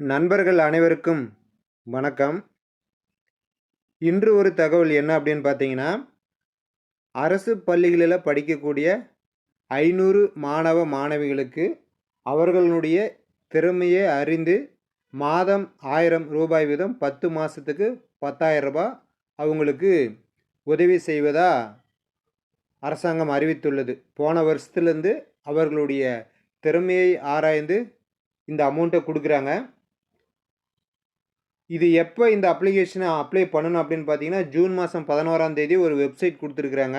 நண்பர்கள் அனைவருக்கும் வணக்கம். இன்று ஒரு தகவல் என்ன அப்படின்னு பார்த்தீங்கன்னா அரசு பள்ளிகளில் படிக்கக்கூடிய ஐநூறு மாணவ மாணவிகளுக்கு அவர்களுடைய திறமையை அறிந்து மாதம் ஆயிரம் ரூபாய் வீதம் பத்து மாதத்துக்கு பத்தாயிரம் ரூபாய் அவங்களுக்கு உதவி செய்வதா அரசாங்கம் அறிவித்துள்ளது. போன வருஷத்துலேருந்து அவர்களுடைய திறமையை ஆராய்ந்து இந்த அமௌண்ட்டை கொடுக்குறாங்க. இது எப்போ இந்த அப்ளிகேஷனை அப்ளை பண்ணணும் அப்படின்னு பார்த்தீங்கன்னா ஜூன் மாதம் பதினோராம் தேதி ஒரு வெப்சைட் கொடுத்துருக்குறாங்க.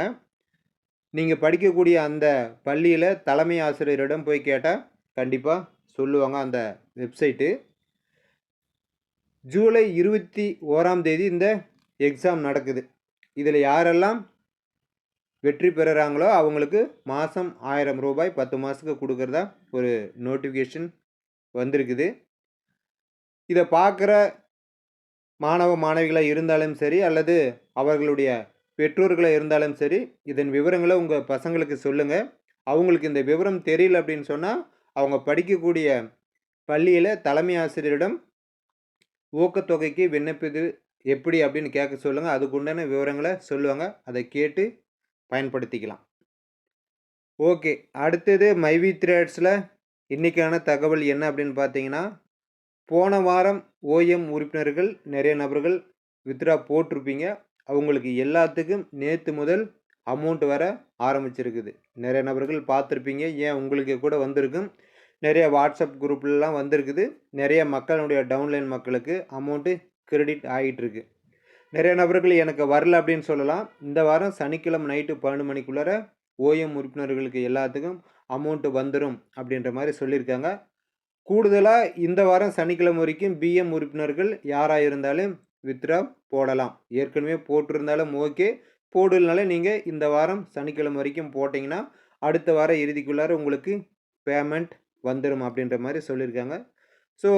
நீங்கள் படிக்கக்கூடிய அந்த பள்ளியில் தலைமை ஆசிரியரிடம் போய் கேட்டால் கண்டிப்பாக சொல்லுவாங்க அந்த வெப்சைட்டு ஜூலை இருபத்தி ஓராம் தேதி இந்த எக்ஸாம் நடக்குது. இதில் யாரெல்லாம் வெற்றி பெறுறாங்களோ அவங்களுக்கு மாதம் ஆயிரம் ரூபாய் பத்து மாதத்துக்கு கொடுக்குறதா ஒரு நோட்டிஃபிகேஷன் வந்திருக்குது. இதை பார்க்குற மாணவ மாணவிகளாக இருந்தாலும் சரி அல்லது அவர்களுடைய பெற்றோர்களாக இருந்தாலும் சரி இதன் விவரங்களை உங்கள் பசங்களுக்கு சொல்லுங்கள் அவங்களுக்கு இந்த விவரம் தெரியல அப்படின்னு சொன்னால் அவங்க படிக்கக்கூடிய பள்ளியில் தலைமை ஆசிரியரிடம் ஊக்கத்தொகைக்கு விண்ணப்பிது எப்படி அப்படின்னு கேட்க சொல்லுங்கள் அதுக்கு உண்டான விவரங்களை சொல்லுவாங்க. அதை கேட்டு பயன்படுத்திக்கலாம். ஓகே. அடுத்தது மைவி த்ரேட்ஸில் இன்றைக்கான தகவல் என்ன அப்படின்னு பார்த்தீங்கன்னா போன வாரம் ஓஎம் உறுப்பினர்கள் நிறைய நபர்கள் வித்ரா போட்டிருப்பீங்க. அவங்களுக்கு எல்லாத்துக்கும் நேற்று முதல் அமௌண்ட் வர ஆரம்பிச்சிருக்குது. நிறைய நபர்கள் பார்த்துருப்பீங்க. ஏன் உங்களுக்கு கூட வந்திருக்கும்? நிறைய வாட்ஸ்அப் குரூப்லலாம் வந்திருக்குது. நிறைய மக்களுடைய டவுன்லைன் மக்களுக்கு அமௌண்ட்டு கிரெடிட் ஆகிட்டுருக்கு நிறைய நபர்கள் எனக்கு வரல அப்படின்னு சொல்லலாம். இந்த வாரம் சனிக்கிழமை நைட்டு பன்னெண்டு மணிக்குள்ளார ஓஎம் உறுப்பினர்களுக்கு எல்லாத்துக்கும் அமௌண்ட்டு வந்துடும் அப்படின்ற மாதிரி சொல்லியிருக்காங்க. கூடுதலாக இந்த வாரம் சனிக்கிழமை வரைக்கும் பிஎம் உறுப்பினர்கள் யாராக இருந்தாலும் வித்ரா போடலாம். ஏற்கனவே போட்டிருந்தாலும் ஓகே போடலனால நீங்கள் இந்த வாரம் சனிக்கிழமை வரைக்கும் போட்டிங்கன்னா அடுத்த வாரம் இறுதிக்குள்ளார உங்களுக்கு பேமெண்ட் வந்துடும் அப்படின்ற மாதிரி சொல்லியிருக்காங்க. ஸோ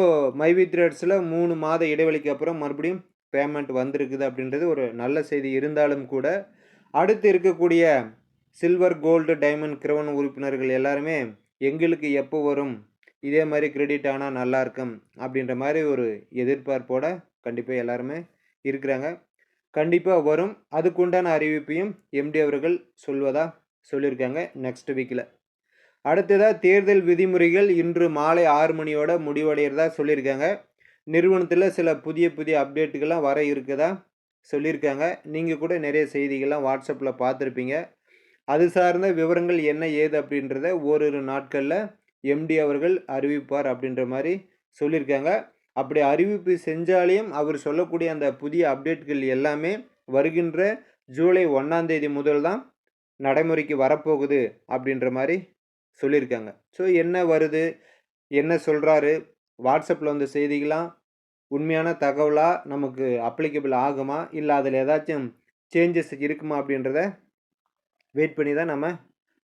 மைவி த்ரெட்ஸில் மூணு மாத இடைவெளிக்கு அப்புறம் மறுபடியும் பேமெண்ட் வந்திருக்குது அப்படின்றது ஒரு நல்ல செய்தி. இருந்தாலும் கூட அடுத்து இருக்கக்கூடிய சில்வர் கோல்டு டைமண்ட் கிரவன் உறுப்பினர்கள் எல்லாருமே எங்களுக்கு எப்போ வரும் இதே மாதிரி கிரெடிட் ஆனால் நல்லா இருக்கும் அப்படின்ற மாதிரி ஒரு எதிர்பார்ப்போட கண்டிப்பாக எல்லாருமே இருக்கிறாங்க. கண்டிப்பாக வரும். அதுக்குண்டான அறிவிப்பையும் எம்டி அவர்கள் சொல்வதாக சொல்லியிருக்காங்க நெக்ஸ்ட் வீக்கில் அடுத்ததாக தேர்தல் விதிமுறைகள் இன்று மாலை ஆறு மணியோட முடிவடைகிறதா சொல்லியிருக்காங்க. நிறுவனத்தில் சில புதிய புதிய அப்டேட்டுகள்லாம் வர இருக்கதா சொல்லியிருக்காங்க. நீங்கள் கூட நிறைய செய்திகள்லாம் வாட்ஸ்அப்பில் பார்த்துருப்பீங்க. அது சார்ந்த விவரங்கள் என்ன ஏது அப்படின்றத ஓரிரு நாட்களில் எம்டி அவர்கள் அறிவிப்பார் அப்படின்ற மாதிரி சொல்லியிருக்காங்க. அப்படி அறிவிப்பு செஞ்சாலையும் அவர் சொல்லக்கூடிய அந்த புதிய அப்டேட்கள் எல்லாமே வருகின்ற ஜூலை ஒன்றாம் தேதி முதல் தான் நடைமுறைக்கு வரப்போகுது அப்படின்ற மாதிரி சொல்லியிருக்காங்க. ஸோ என்ன வருது? என்ன சொல்கிறாரு வாட்ஸ்அப்பில் வந்த செய்திகளாம் உண்மையான தகவலாக நமக்கு அப்ளிகபிள் ஆகுமா? இல்லை அதில் ஏதாச்சும் சேஞ்சஸ் இருக்குமா அப்படின்றத வெயிட் பண்ணி தான் நம்ம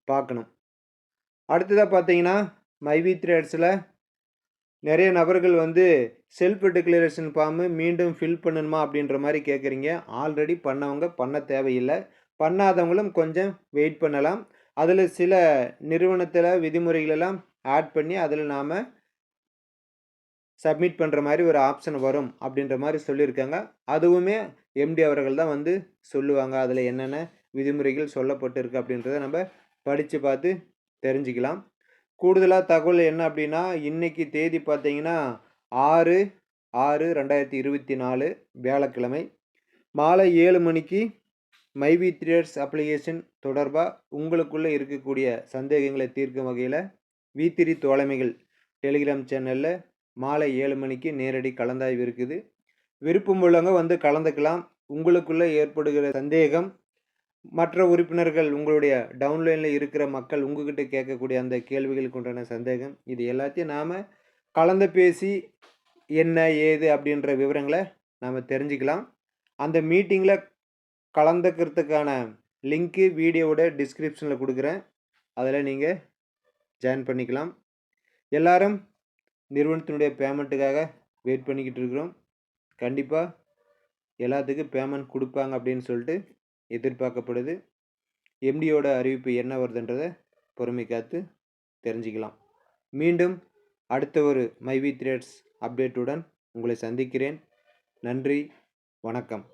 பார்க்கணும். அடுத்ததாக பார்த்தீங்கன்னா மைவி த்ரேட்ஸில் நிறைய நபர்கள் வந்து செல்ஃப் டிக்ளரேஷன் ஃபார்மு மீண்டும் ஃபில் பண்ணணுமா அப்படின்ற மாதிரி கேட்குறீங்க ஆல்ரெடி பண்ணவங்க பண்ண தேவையில்லை. பண்ணாதவங்களும் கொஞ்சம் வெயிட் பண்ணலாம். அதில் சில நிறுவனத்தில் விதிமுறைகளெல்லாம் ஆட் பண்ணி அதில் நாம் சப்மிட் பண்ணுற மாதிரி ஒரு ஆப்ஷன் வரும் அப்படின்ற மாதிரி சொல்லியிருக்காங்க. அதுவுமே எம்டி அவர்கள் தான் வந்து சொல்லுவாங்க. அதில் என்னென்ன விதிமுறைகள் சொல்லப்பட்டிருக்கு அப்படின்றத நம்ம படித்து பார்த்து தெரிஞ்சுக்கலாம். கூடுதலாக தகவல் என்ன அப்படின்னா இன்றைக்கி தேதி பார்த்தீங்கன்னா ஆறு ஆறு ரெண்டாயிரத்தி இருபத்தி நாலு வியாழக்கிழமை. மாலை ஏழு மணிக்கு மைவி த்ரீயர்ஸ் அப்ளிகேஷன் தொடர்பாக உங்களுக்குள்ளே இருக்கக்கூடிய சந்தேகங்களை தீர்க்கும் வகையில் வீத்திரி தோழமைகள் டெலிகிராம் சேனலில் மாலை ஏழு மணிக்கு நேரடி கலந்தாய்வு இருக்குது. விருப்பம் உள்ளவங்க வந்து கலந்துக்கலாம். உங்களுக்குள்ளே ஏற்படுகிற சந்தேகம் மற்ற உறுப்பினர்கள் உங்களுடைய டவுன்லைனில் இருக்கிற மக்கள் உங்ககிட்ட கேட்கக்கூடிய அந்த கேள்விகளுக்கு உண்டான சந்தேகம் இது எல்லாத்தையும் நாம் கலந்து பேசி என்ன ஏது அப்படின்ற விவரங்களை நாம் தெரிஞ்சுக்கலாம். அந்த மீட்டிங்கில் கலந்துக்கிறதுக்கான லிங்க்கு வீடியோவோட டிஸ்கிரிப்ஷனில் கொடுக்குறேன். அதில் நீங்கள் ஜாயின் பண்ணிக்கலாம். எல்லாரும் நிறுவனத்தினுடைய பேமெண்ட்டுக்காக வெயிட் பண்ணிக்கிட்டு இருக்கிறோம். கண்டிப்பாக எல்லாத்துக்கும் பேமெண்ட் கொடுப்பாங்க அப்படின்னு சொல்லிட்டு எதிர்பார்க்கப்படுது. எம்டியோட அறிவிப்பு என்ன வருதுன்றதை பொறுமை காத்து தெரிஞ்சுக்கலாம். மீண்டும் அடுத்த ஒரு மைவி த்ரேட்ஸ் அப்டேட்டுடன் உங்களை சந்திக்கிறேன். நன்றி வணக்கம்.